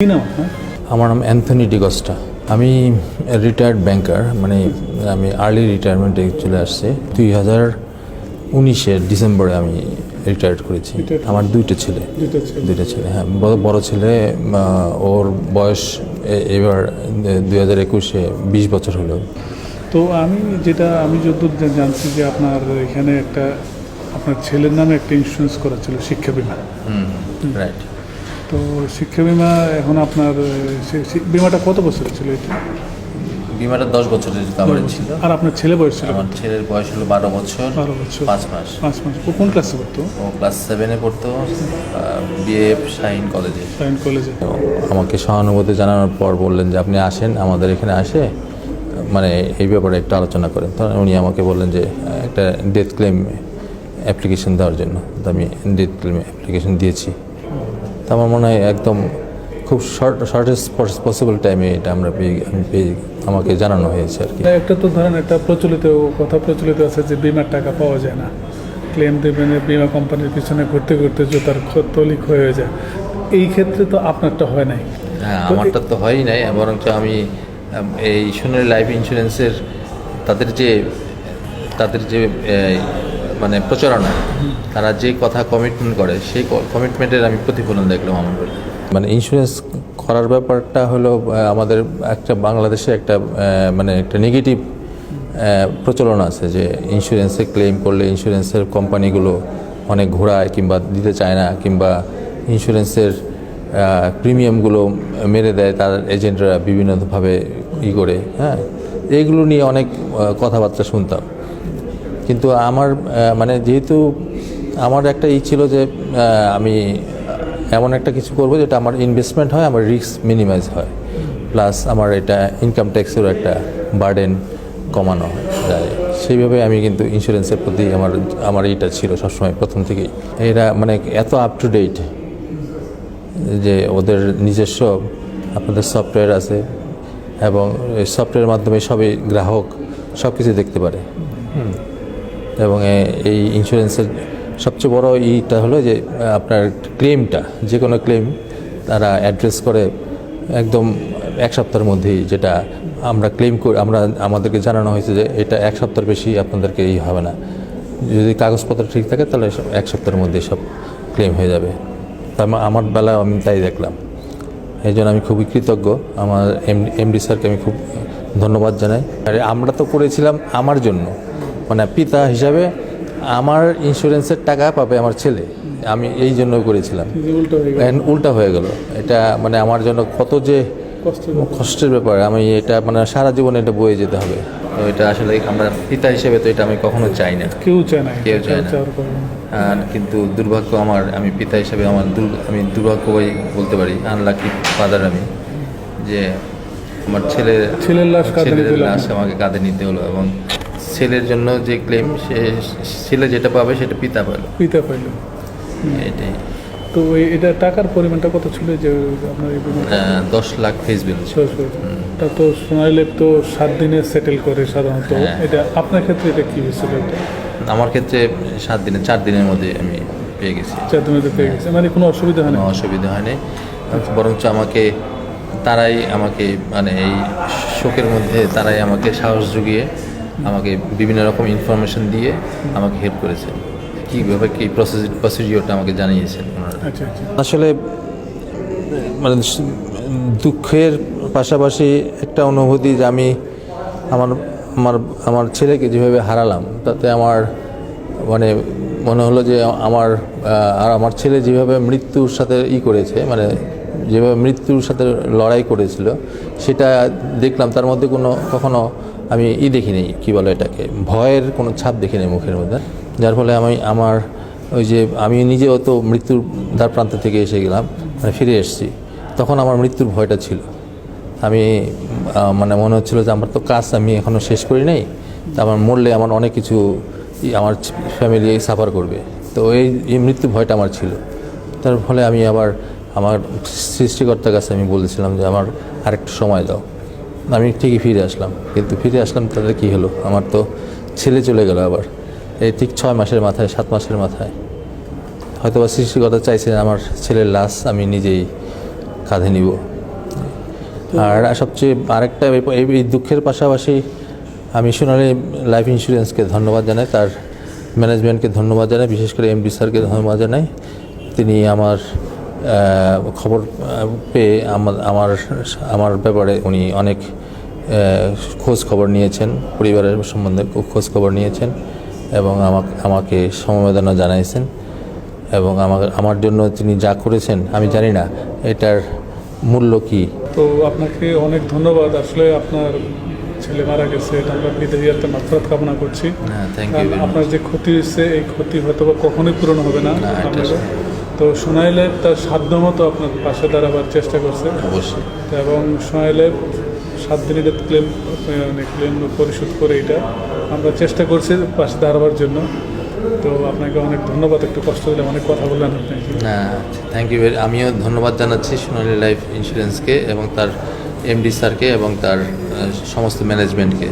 কি নাম আমার নাম অ্যান্থনি ডিগস্টা। আমি রিটায়ার্ড ব্যাংকার মানে আমি আর্লি রিটায়ারমেন্টে চলে আসছে। দুই হাজার উনিশের ডিসেম্বরে আমি রিটায়ার্ড করেছি। আমার দুইটা ছেলে। দুইটা ছেলে। হ্যাঁ। বড় বড় ছেলে ওর বয়স এবার দুই হাজার একুশে বিশ বছর হলো। তো আমি যেটা আমি যতদূর জানছি যে আপনার এখানে একটা আপনার ছেলের নামে একটা ইন্স্যুরেন্স করা ছিল শিক্ষা বিমা। রাইট তো শিক্ষা বিমা এখন আপনার বিমাটা কত বছরের ছিল এটা? বিমাটা দশ বছরের কাভারেজ ছিল। আর আপনার ছেলে বয়স ছিল আমার ছেলের বয়স হলো বারো বছর বারো বছর। পাঁচ মাস। পাঁচ মাস। ও কোন ক্লাসে পড়তো? ও ক্লাস সেভেনে পড়তো বিএফ শাহিন কলেজে সাইন কলেজে আমাকে সহানুভূতি জানানোর পর বললেন যে আপনি আসেন আমাদের এখানে আসে। মানে এই ব্যাপারে একটু আলোচনা করেন। তখন উনি আমাকে বললেন যে একটা ডেথ ক্লেম অ্যাপ্লিকেশন দেওয়ার জন্য। তো আমি ডেথ ক্লেম অ্যাপ্লিকেশন দিয়েছি। তো আমার মনে হয় একদম খুব শর্ট শর্টেস্ট পসিবল টাইমে এটা আমরা পেয়ে আমাকে জানানো হয়েছে আর কি। একটা তো ধরেন একটা প্রচলিত কথা প্রচলিত আছে যে বিমার টাকা পাওয়া যায় না। ক্লেম দেবেন বিমা কোম্পানির পিছনে ঘুরতে ঘুরতে জুতার খ- তলি ক্ষয় হয়ে যায়। এই ক্ষেত্রে তো আপনারটা হয় নাই। হ্যাঁ আমারটা তো হয়ই নাই বরঞ্চ আমি এই সোনালী লাইফ ইন্স্যুরেন্সের তাদের যে তাদের যে মানে প্রচারণা, তারা যে কথা কমিটমেন্ট করে, সেই কমিটমেন্টের আমি প্রতিফলন দেখলাম আমার মানে ইন্স্যুরেন্স করার ব্যাপারটা হলো আমাদের একটা বাংলাদেশে একটা মানে একটা নেগেটিভ প্রচলন আছে যে ইন্স্যুরেন্সে ক্লেম করলে ইন্স্যুরেন্সের কোম্পানিগুলো অনেক ঘোরায় কিংবা দিতে চায় না, কিংবা ইন্স্যুরেন্সের প্রিমিয়ামগুলো মেরে দেয় তার এজেন্টরা বিভিন্নভাবে ই করে হ্যাঁ? এইগুলো নিয়ে অনেক কথাবার্তা শুনতাম। কিন্তু আমার মানে যেহেতু আমার একটা ই ছিল যে আমি এমন একটা কিছু করব যেটা আমার ইনভেস্টমেন্ট হয়, আমার রিস্ক মিনিমাইজ হয়। প্লাস আমার এটা ইনকাম ট্যাক্সেরও একটা বার্ডেন কমানো যায়। সেইভাবে আমি কিন্তু ইন্স্যুরেন্সের প্রতি আমার আমার এইটা ছিল সবসময় প্রথম থেকেই। এরা মানে এত আপ টু ডেট যে ওদের নিজস্ব আপনাদের সফটওয়্যার আছে এবং সফটওয়্যারের মাধ্যমে সবই গ্রাহক সব কিছু দেখতে পারে। এবং এই ইন্স্যুরেন্সের সবচেয়ে বড় ইটা হলো যে আপনার ক্লেমটা যে কোনো ক্লেম তারা অ্যাড্রেস করে একদম এক সপ্তাহের মধ্যেই যেটা আমরা ক্লেম করি, আমরা, আমাদেরকে জানানো হয়েছে যে, এটা এক সপ্তাহের বেশি আপনাদেরকে ই হবে না। যদি কাগজপত্র ঠিক থাকে তাহলে এক সপ্তাহের মধ্যে সব ক্লেম হয়ে যাবে। তা আমার বেলা আমি তাই দেখলাম। এই জন্য আমি খুবই কৃতজ্ঞ। আমার এম, এমডি স্যারকে আমি খুব ধন্যবাদ জানাই। আর আমরা তো করেছিলাম আমার জন্য। মানে পিতা হিসাবে আমার ইন্স্যুরেন্সের টাকা পাবে আমার ছেলে। আমি এই জন্য করেছিলাম। উল্টো হয়ে গেল। এটা মানে আমার জন্য কত যে কষ্ট কষ্টের ব্যাপার। আমি এটা মানে সারা জীবন এটা বয়ে যেতে হবে। তো এটা আসলে আমরা পিতা হিসেবে তো এটা আমি কখনো চাই না। কেউ চায় না। কেউ চায় না। আর কিন্তু দুর্ভাগ্য আমার আমি পিতা হিসেবে আমার আমি দুর্ভাগ্যবাই বলতে পারি আনলাকি ফাদার আমি যে আমার ছেলে ছেলের লাশ ছেলের লাশ আমাকে কাঁধে নিতে হলো এবং ছেলের জন্য যে ক্লেম সে ছেলে যেটা পাবে সেটা পিতা পাবে। পিতা পাইল। এটাই। তো এটা টাকার পরিমাণটা কত ছিল যে আপনার দশ লাখ ফেস বিল তা তো সোনালী তো সাত দিনে সেটেল করে সাধারণত। হ্যাঁ। এটা আপনার ক্ষেত্রে এটা কি হয়েছিল? আমার ক্ষেত্রে সাত দিনে চার দিনের মধ্যে আমি পেয়ে গেছি। চার দিনের মধ্যে পেয়ে গেছি। মানে কোনো অসুবিধা হয় না অসুবিধা হয়নি। বরঞ্চ আমাকে তারাই আমাকে মানে এই শোকের মধ্যে তারাই আমাকে সাহস জুগিয়ে আমাকে বিভিন্ন রকম ইনফরমেশন দিয়ে আমাকে হেল্প করেছেন। কীভাবে কী প্রসেস প্রসিডিওরটা আমাকে জানিয়েছেন আচ্ছা আচ্ছা। আসলে মানে দুঃখের পাশাপাশি একটা অনুভূতি যে আমি আমার আমার আমার ছেলেকে যেভাবে হারালাম তাতে আমার মানে মনে হলো যে আমার আর আমার ছেলে যেভাবে মৃত্যুর সাথে ই করেছে মানে যেভাবে মৃত্যুর সাথে লড়াই করেছিল সেটা দেখলাম। তার মধ্যে কোনো কখনো আমি ই দেখিনি, কী বলে এটাকে? ভয়ের কোনো ছাপ দেখিনি মুখের মধ্যে। যার ফলে আমি আমার ওই যে আমি নিজেও তো মৃত্যুর দ্বার প্রান্ত থেকে এসে গেলাম মানে ফিরে এসেছি। তখন আমার মৃত্যুর ভয়টা ছিল। আমি মানে মনে হচ্ছিল যে আমার তো কাজ আমি এখনও শেষ করি নাই, তা আমার মরলে আমার অনেক কিছু আমার ফ্যামিলি সাফার করবে। তো এই এই মৃত্যু ভয়টা আমার ছিল। তার ফলে আমি আবার আমার সৃষ্টিকর্তার কাছে আমি বলেছিলাম যে আমার আরেকটু সময় দাও। আমি ঠিকই ফিরে আসলাম। কিন্তু ফিরে আসলাম তাদের কী হলো? আমার তো ছেলে চলে গেল আবার। এই ঠিক ছয় মাসের মাথায়, সাত মাসের মাথায়। হয়তো বা সৃষ্টিকর্তা চাইছে আমার ছেলের লাশ আমি নিজেই কাঁধে নিব। আর সবচেয়ে আরেকটা এই দুঃখের পাশাপাশি আমি সোনালি লাইফ ইন্স্যুরেন্সকে ধন্যবাদ জানাই, তার ম্যানেজমেন্টকে ধন্যবাদ জানাই, বিশেষ করে এমডি স্যারকে ধন্যবাদ জানাই। তিনি আমার খবর পেয়ে আমার আমার ব্যাপারে উনি অনেক খোঁজ খবর নিয়েছেন পরিবারের সম্বন্ধে খোঁজ খবর নিয়েছেন এবং আমাকে আমাকে সমবেদনা জানাইছেন এবং আমার আমার জন্য তিনি যা করেছেন আমি জানি না এটার মূল্য কী? তো আপনাকে অনেক ধন্যবাদ আসলে আপনার ছেলে মারা গেছে এটা আমরা বিদেহিয়াতে মাত্রাত কামনা করছি। হ্যাঁ থ্যাংক ইউ আপনার যে ক্ষতি হয়েছে এই ক্ষতি হয়তো বা কখনোই পূরণ হবে না। তো সোনাইলে তার সাধ্য মতো আপনার পাশে দাঁড়াবার চেষ্টা করছে। অবশ্যই। এবং সোনাইলে সাত দিনের ক্লেম মানে ক্লেম পরিশোধ করে এটা আমরা চেষ্টা করছি পাশে দাঁড়াবার জন্য। তো আপনাকে অনেক ধন্যবাদ একটু কষ্ট দিলে অনেক কথা বললেন আপনি। না থ্যাংক ইউ আমিও ধন্যবাদ জানাচ্ছি সোনালী লাইফ ইন্স্যুরেন্সকে এবং তার এমডি স্যারকে এবং তার সমস্ত ম্যানেজমেন্টকে